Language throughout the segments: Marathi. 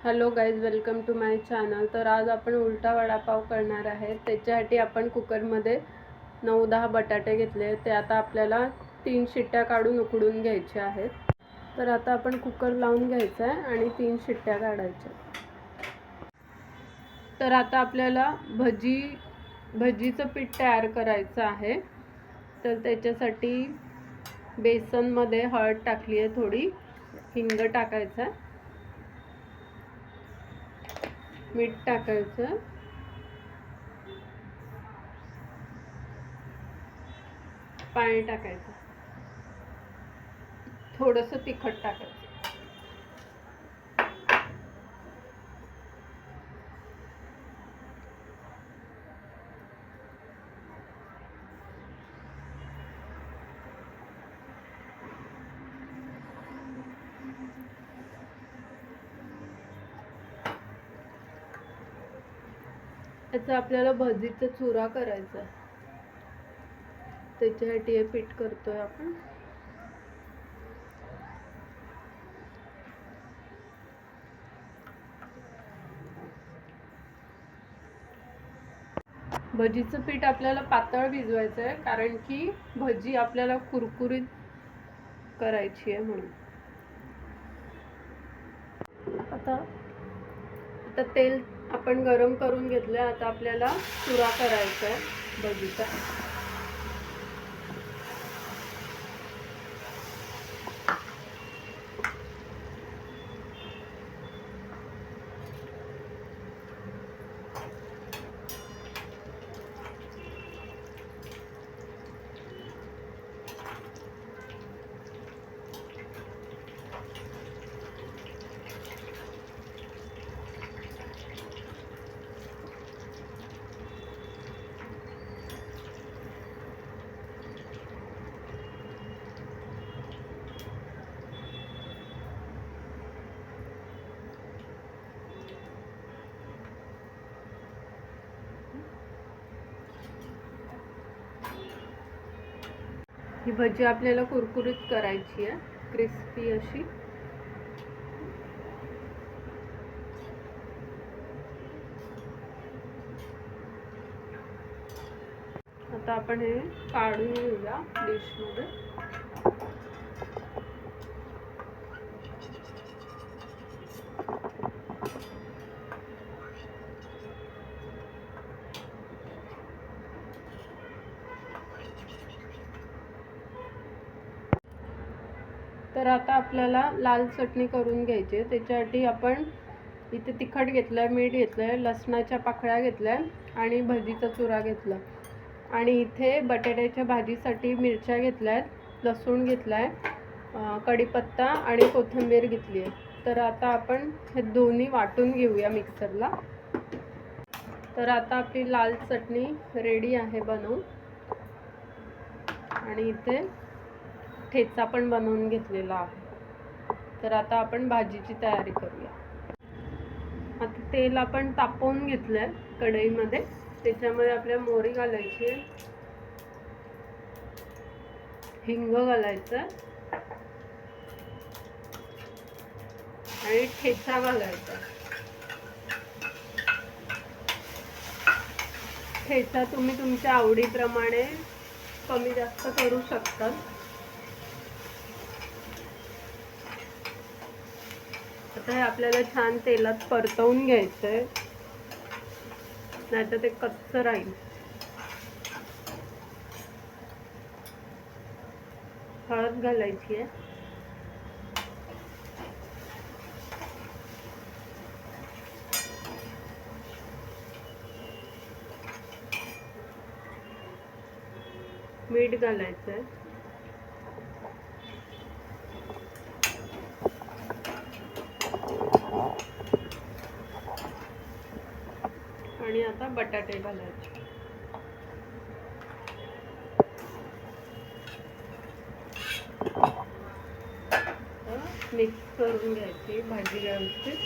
Hello guys welcome to my channel तर आज आपण उलटा वडापाव करणार आहे. त्याच्यासाठी आपण कुकरमध्ये नऊ दहा बटाटे घेतले ते आता आपल्याला तीन शिट्ट्या काढून उकडून घ्यायचे आहेत. तर आता आपण कुकर लावून घ्यायचं आहे आणि तीन शिट्ट्या काढायच्या तर आता आपल्याला भजी भजीचं पीठ तयार करायचं आहे. तर त्याच्यासाठी बेसनमध्ये हळद टाकली आहे थोडी. हिंग टाकायचं आहे. मीठ टाकायचं. पाणी टाकायचं. थोडंसं तिखट टाकायचं. याचा आपल्याला भजीचा चुरा करायचा आहे. त्याच्यासाठी हे पीठ करतोय आपण. भजीचं पीठ आपल्याला पातळ भिजवायचं आहे कारण की भजी आपल्याला कुरकुरीत करायची आहे म्हणून. आता आता तेल आपण गरम करून घेतलं आता आपल्याला चुरा करायचा आहे बघितला. ही भजी आपल्याला कुरकुरीत करायची आहे. क्रिस्पी अशी. आता आपण हे काढून घेऊया डिशमध्ये तर आता आपल्याला लाल चटणी करून घ्यायची आहे. त्याच्यासाठी आपण इथे तिखट घेतलं आहे मीठ घेतलं आहे लसणाच्या पाकळ्या घेतल्या आणि भजीचा चुरा घेतला. आणि इथे बटाट्याच्या भाजीसाठी मिरच्या घेतल्या आहेत लसूण घेतला आहे कढीपत्ता आणि कोथिंबीर घेतली आहे. तर आता आपण हे दोन्ही वाटून घेऊया मिक्सरला. तर आता आपली लाल चटणी रेडी आहे बनवून. आणि इथे ठेचा पण बनवून घेतलेला आहे. तर आता आपण भाजीची तयारी करूया. आता तेल आपण तापवून घेतलंय कढईमध्ये. त्याच्यामध्ये आपल्या मोहरी घालायची हिंग घालायचं. आणि ठेचा घालायचा. ठेचा तुम्ही तुमच्या आवडीप्रमाणे कमी जास्त करू शकतात आता हे आपल्याला छान तेलात परतवून घ्यायचं आहे नाहीतर ते कच्च राहील. हळद घालायची आहे. मीठ घालायचं आहे आणि आता बटाटे घालायचे. मिक्स करून घ्यायची भाजी व्यवस्थित.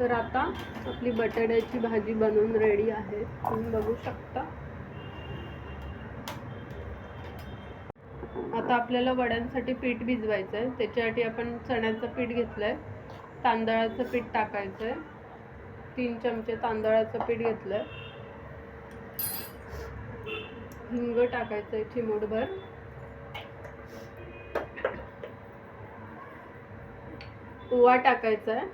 तर आता आपली बटाट्याची भाजी बनवून रेडी आहे. तुम्ही बघू शकता. आता आपल्याला वड्यांसाठी पीठ भिजवायचं आहे त्याच्यासाठी आपण चण्याचं पीठ घेतलं आहे तांदळाचं पीठ टाकायचं आहे तीन चमचे तांदळाचं पीठ घेतलं आहे हिंग टाकायचं आहे चिमूटभर. ओवा टाकायचा आहे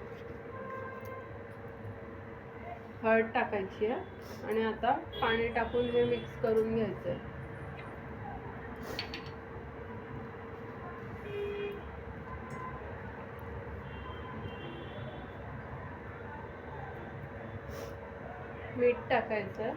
हळद टाकायची आहे. आणि आता पाणी टाकून हे मिक्स करून घ्यायचं आहे मीठ टाकायचं.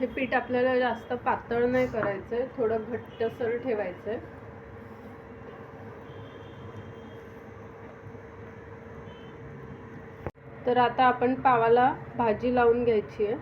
हे पीठ आपल्याला जास्त पातळ नाही करायचं आहे थोडं घट्टसर ठेवायचं आहे तर आता आपण पावाला भाजी लावून घ्यायची आहे.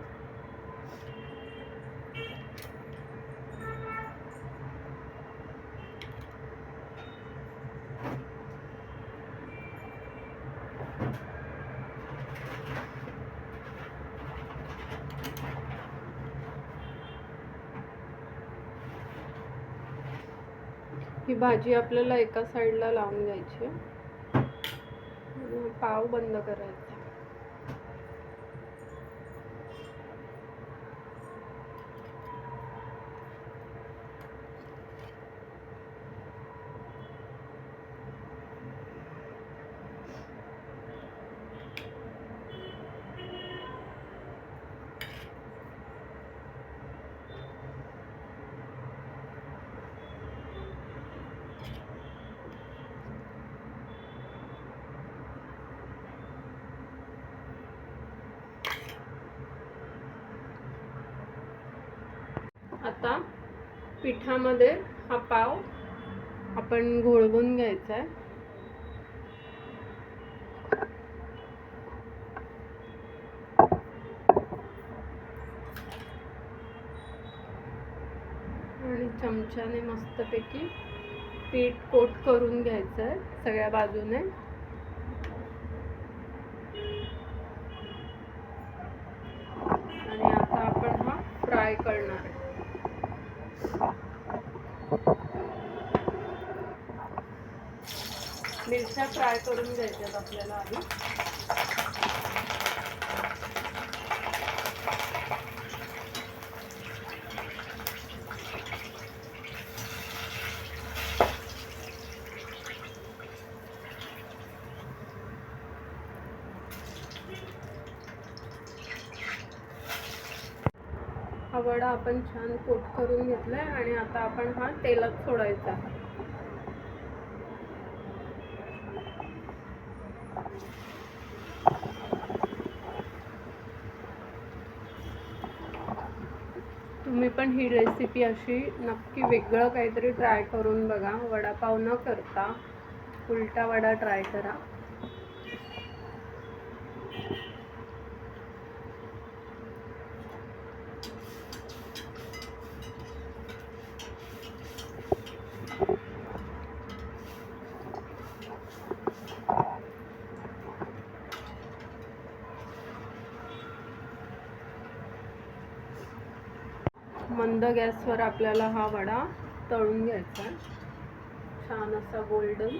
ही भाजी आपल्याला एका साईडला लावून घ्यायची पाव बंद करायचा. आता पिठामध्ये हा पाव आपण घोळवून घ्यायचा आहे. आणि चमच्याने मस्तपैकी पीठ कोट करून घ्यायचं आहे सगळ्या बाजूने. आणि आता आपण हा फ्राय करणार आहे. अशा फ्राय करून घ्यायच्यात आपल्याला आधी. हा वडा आपण छान कोट करून घेतलाय आणि आता आपण हा तेलात सोडायचा आहे तुम्ही पण ही रेसिपी अशी नक्की वेगळं काहीतरी ट्राय करून बघा. वडापाव न करता उलटा वडा ट्राय करा. मंद गॅसवर आपल्याला हा वडा तळून घ्यायचा छान असा गोल्डन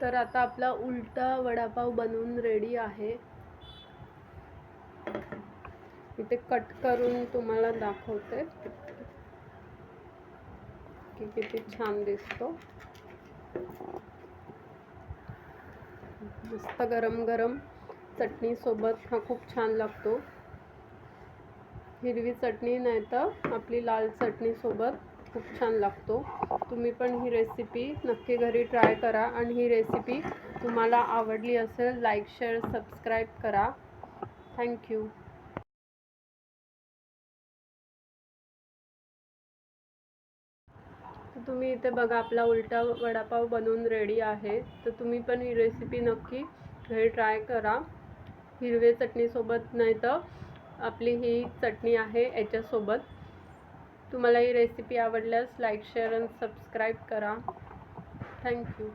तर आता आपला उलटा वडापाव बनवून रेडी आहे. इथे कट करून तुम्हाला दाखवते. की किती छान दिसतो. मस्त गरम गरम चटणी सोबत. हा खूप छान लागतो. हिरवी चटणी नाही तर आपली लाल चटणी सोबत. खूप छान लागतो. तुम्ही पण ही रेसिपी नक्की घरी ट्राय करा आणि ही रेसिपी तुम्हाला आवडली असेल लाईक शेअर सबस्क्राईब करा. थँक्यू तुम्ही इथे बघा आपला उलटा वडापाव बनवून रेडी आहे. तर तुम्ही पण ही रेसिपी नक्की घरी ट्राय करा. हिरवे चटणीसोबत नाही तर आपली ही चटणी आहे याच्यासोबत. तुम्हाला ही रेसिपी आवडल्यास लाईक शेअर आणि सबस्क्राईब करा. Thank you